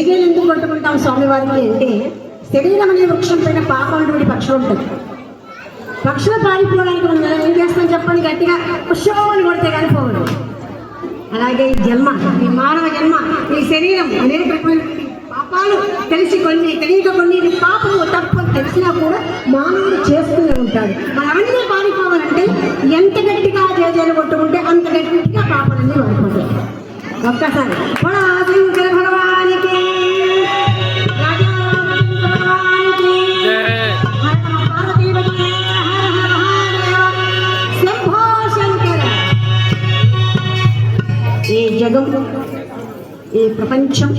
శరీరం ఎందుకు కొట్టుకుంటాం స్వామివారికి అంటే శరీరం అనే వృక్షం పైన పాపం అటువంటి పక్షులు ఉంటుంది. పక్షులు పారిపోవడానికి మనం ఏం చేస్తాం చెప్పండి గట్టిగా? పుష్పం కొడితే కానీ పోవడం అలాగే ఈ జన్మ ఈ మానవ జన్మ ఈ శరీరం అనేక పాపాలు తెలిసి కొన్ని తెలియక కొన్ని ఇది పాపము తప్పు తెలిసినా కూడా మానవుడు చేస్తూనే ఉంటాడు. మనం అవన్నీ పారిపోవాలంటే ఎంత గట్టిగా చేజేలు కొట్టుకుంటే అంత గట్టిగా పాపాలన్నీ పారిపోతాయి ఒక్కసారి భగవాన్ జగం ఈ ప్రపంచం.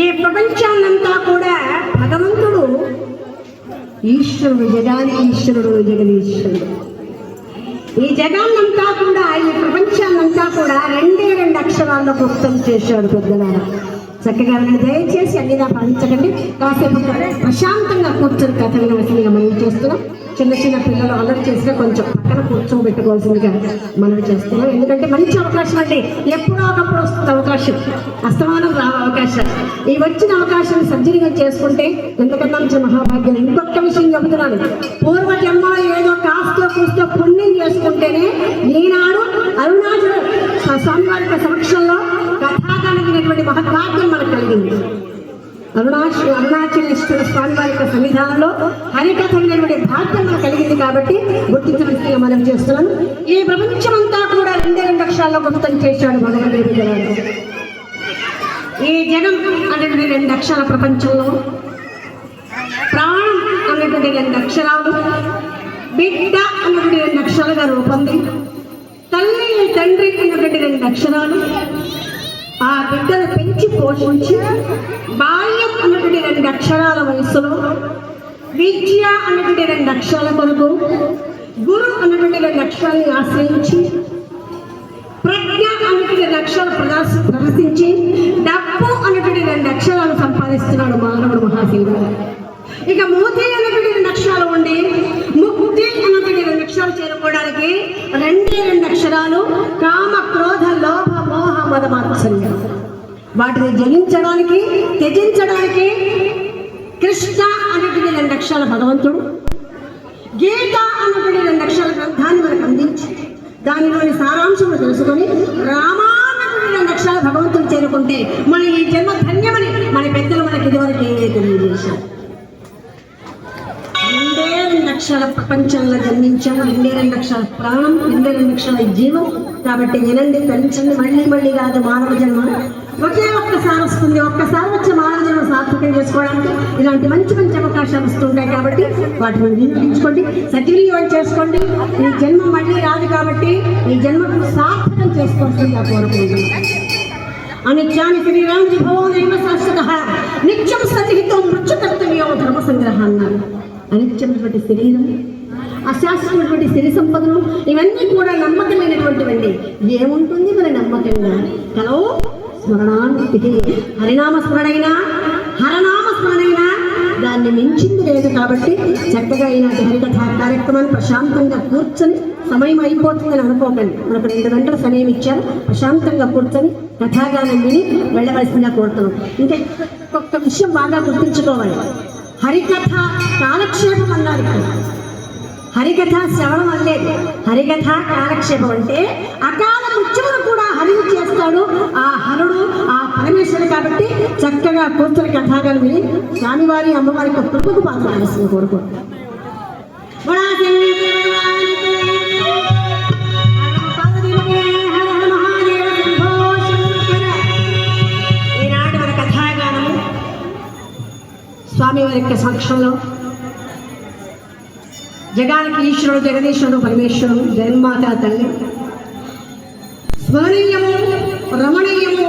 ఈ ప్రపంచాన్నంతా కూడా భగవంతుడు ఈశ్వరుడు జగానికి ఈశ్వరుడు జగదీశ్వరుడు. ఈ జగాన్నంతా కూడా ఈ ప్రపంచాన్నంతా కూడా రెండే రెండు అక్షరాల్లో గుప్తం చేశాడు పెద్దనారా చక్కగా దయచేసి అన్ని నా పాటించకండి. కాసేపు ప్రశాంతంగా కూర్చొని కథ వినవలసిందిగా మనం చేస్తున్నాం. చిన్న చిన్న పిల్లలు అలర్ట్ చేసినా కొంచెం పక్కన కూర్చోబెట్టుకోవాల్సిందిగా మనం చేస్తున్నాం. ఎందుకంటే మంచి అవకాశం అండి. ఎప్పుడో ఒకప్పుడు వస్తుంది అవకాశం. అస్తమానం రా అవకాశం. ఈ వచ్చిన అవకాశం సజ్జనిగా చేసుకుంటే ఎంతకన్నా మంచి మహాభాగ్యం. ఇంకొక విషయం చెబుతున్నాను. పూర్వ జన్మలో ఏదో కాస్తో కూస్తో పుణ్యం చేసుకుంటేనే ఈనాడు అరుణాచల స్వామివారి యొక్క సమక్షంలో కథాకాలమైనటువంటి మహద్భాగ్యం మనకు కలిగింది అరుణాచ అరుణాచలేశ్వర స్వామి వారి యొక్క సన్నిధానంలో హరికథ భాగ్యం మనకు కలిగింది కాబట్టి గుర్తించవలసిందిగా మనం చేస్తున్నాం. ఈ ప్రపంచమంతా కూడా రెండే రెండు అక్షరాల్లో గుప్తం చేశాడు భగవద్గీత జనాలు ఈ జనం అనేటువంటి రెండు అక్షరాల ప్రపంచంలో ప్రాణం అనేటువంటి రెండు అక్షరాలు బిడ్డ అనేటువంటి రెండు అక్షరాలుగా రూపొంది. తల్లి తండ్రి పెంచి పోషించి బాల్యం అన్నటువంటి రెండు అక్షరాల వయసులో విద్య అన్నటువంటి రెండు అక్షరాల కొరకు గురు అన్నటువంటి రెండు అక్షరాలను ఆశ్రయించి ప్రజ్ఞ అన్నటువంటి రెండు అక్షరాలు ప్రదర్శ ప్రదర్శించి డబ్బు అన్నటువంటి రెండు అక్షరాలు సంపాదిస్తున్నాడు మానవుడు మహాశివుడు. ఇక మూతి అన్నటువంటి రెండు అక్షరాలు ఉండి ముక్తి అన్నటువంటి రెండు అక్షరాలు చేరుకోవడానికి రెండే రెండు అక్షరాలు కామ క్రోధ లోభ మోహ మదమాత్సల్యం. వాటిని జయించడానికి త్యజించడానికి కృష్ణ అనేటి రెండు లక్షల భగవంతుడు గీత అనేటువంటి రెండు లక్షల గ్రంథాన్ని మనకు అందించి దానిలోని సారాంశం తెలుసుకొని రామా రెండు లక్షల భగవంతుడు చేరుకుంటే మన ఈ జన్మ ధన్యమని మన పెద్దలు మనకి ఇదివరకు తెలియజేశారు. రెండే రెండు లక్షల ప్రపంచంలో జన్మించాము రెండే రెండు లక్షల ప్రాణం రెండే రెండు లక్షల జీవం. కాబట్టి వినండి పెంచండి మళ్ళీ మళ్ళీ కాదు మానవ జన్మ. ఒకే ఒక్కసారి వస్తుంది. ఒక్కసారి వచ్చే మానవ సార్థకం చేసుకోవడానికి ఇలాంటి మంచి మంచి అవకాశాలు వస్తుంటాయి కాబట్టి వాటిని వినియోగించుకోండి సద్వినియోగం చేసుకోండి. ఈ జన్మ మళ్ళీ రాదు కాబట్టి ఈ జన్మకు సార్థకం చేసుకోవాల్సిందిగా కోరుకుంటున్నాను. అనిత్యాని శ్రీరామ్ విభవో శాశ్వత. నిత్యం సన్నిహితం మృత్యుకర్తవ్యో ధర్మ సంగ్రహ అన్నారు అనిత్యమైనటువంటి శరీరం అశాశ్వతమైనటువంటి సిరి సంపదలు ఇవన్నీ కూడా నమ్మకమైనటువంటివండి. ఏముంటుంది మన నమ్మకంగా హలో స్మరణానికి హరినామ స్మరణైనా హరనామ స్మరణైనా దాన్ని మించింది లేదు కాబట్టి చక్కగా ఈనాటి హరికథ కార్యక్రమాన్ని ప్రశాంతంగా కూర్చొని సమయం అయిపోతుందని అనుకోకండి. మనకు రెండు గంటల సమయం ఇచ్చారు. ప్రశాంతంగా కూర్చొని కథాగానం విని వెళ్ళవలసిందిగా కోరుతున్నాం. ఇంకా ఒక్క విషయం బాగా గుర్తుంచుకోవాలి. హరికథ కాలక్షేపం అన్నారు హరికథ శ్రవణం అనలేదు. హరికథ కాలక్షేపం అంటే అకాల మృత్యువును కూడా హరిని చేస్తాడు ఆ హరుడు ఆ పరమేశ్వరుడు కాబట్టి చక్కగా కూర్చొని కథాగానం విని స్వామివారి అమ్మవారి యొక్క కృపకు పాల్గొనాల్సింది కోరుకుంటున్నాం స్వామివారి యొక్క సమక్షంలో జగానికి ఈశ్వరుడు జగదీశ్వరుడు పరమేశ్వరుడు జగన్మాత తల్లి స్మరణీయము రమణీయము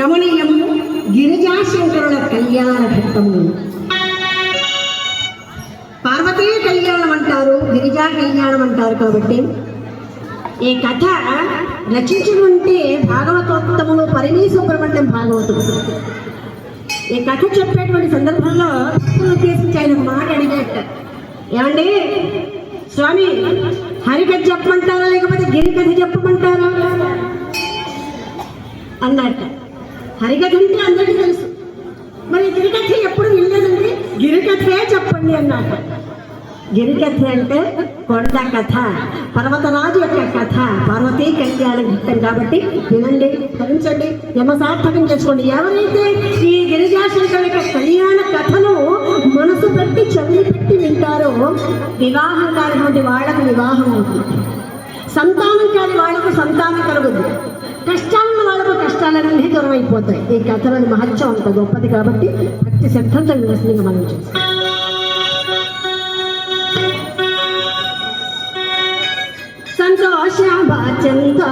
రమణీయము గిరిజాశంకరుల కళ్యాణ ఘట్టము. పార్వతీ కళ్యాణం అంటారు గిరిజా కళ్యాణం అంటారు కాబట్టి ఈ కథ రచించినటువంటి భాగవతోత్తములు పరిణీ సుబ్రహ్మణ్యం భాగవతుడు. ఈ కథ చెప్పేటువంటి సందర్భంలో భక్తులను ఉద్దేశించి ఆయన మాట అడిగేట ఏమండి? స్వామి హరికథ చెప్పమంటారా లేకపోతే గిరికథ చెప్పమంటారా? అన్నట్ట హరికథ ఉంటే అందరికీ తెలుసు. మరి గిరికథ ఎప్పుడు వినలేదండి? గిరికథే చెప్పండి అన్నట్ట గిరికథ అంటే కొండ కథ పర్వతరాజు యొక్క కథ పార్వతీ కళ్యాణ ఘట్టం కాబట్టి వినండి భరించండి యమసార్థకం చేసుకోండి. ఎవరైతే ఈ గిరిజాశంకర్ యొక్క కళ్యాణ కథను మనసు పెట్టి చెవులు పెట్టి వింటారో వివాహం కానిటువంటి వాళ్ళకు వివాహం అవుతుంది సంతానం కాని వాళ్ళకు సంతానం కలుగుద్ది కష్టాలను వాళ్ళకు కష్టాలన్నీ దూరం అయిపోతాయి ఈ కథలోని మహత్యం అంత గొప్పది కాబట్టి భక్తి శ్రద్ధంతో వివసంగా మనం చేస్తాం. సంతోష బాచంత